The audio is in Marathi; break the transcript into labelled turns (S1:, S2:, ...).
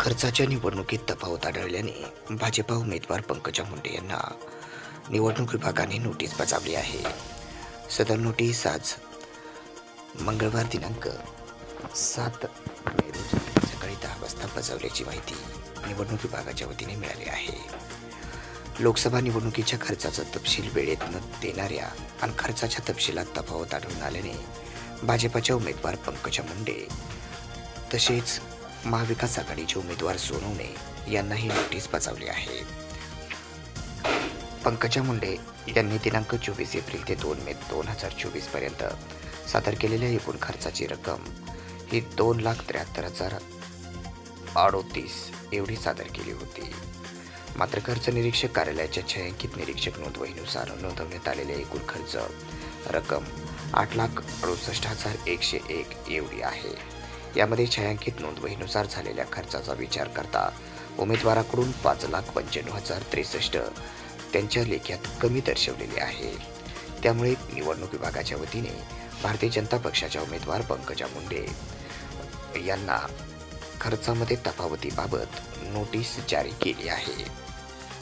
S1: खर्चाच्या निवडणुकीत तफावत आढळल्याने भाजपा उमेदवार पंकजा मुंडे यांना निवडणूक विभागाने नोटीस बजावली आहे. सदर नोटीस आज मंगळवार दिनांक सात मे रोजी सकाळी दहा वाजता बजावल्याची माहिती निवडणूक विभागाच्या वतीने मिळाली आहे. लोकसभा निवडणुकीच्या खर्चाचा तपशील वेळेत न देणाऱ्या आणि खर्चाच्या तपशिलात तफावत आढळून आल्याने भाजपाच्या उमेदवार पंकजा मुंडे तसेच महाविकास आघाडीचे उमेदवार सोनवणे यांनाही नोटीस बजावली आहे. पंकजा मुंडे यांनी दिनांक चोवीस एप्रिल ते दोन मे दोन हजार चोवीसपर्यंत सादर केलेल्या एकूण खर्चाची रक्कम ही दोन लाख त्र्याहत्तर हजार अडोतीस एवढी सादर केली होती. मात्र खर्च निरीक्षक कार्यालयाच्या छायांकित निरीक्षक नोंदवहीनुसार नोंदवण्यात आलेले एकूण खर्च रक्कम आठ लाख अडुसष्ट हजार एकशे एक एवढी आहे. यामध्ये छायांकित नोंदवहीनुसार झालेल्या खर्चाचा विचार करता उमेदवाराकडून पाच लाख पंच्याण्णव हजार त्रेसष्ट त्यांच्या लेख्यात कमी दर्शवलेले आहे. त्यामुळे निवडणूक विभागाच्या वतीने भारतीय जनता पक्षाच्या उमेदवार पंकजा मुंडे यांना खर्चामध्ये तफावतीबाबत नोटीस जारी केली आहे.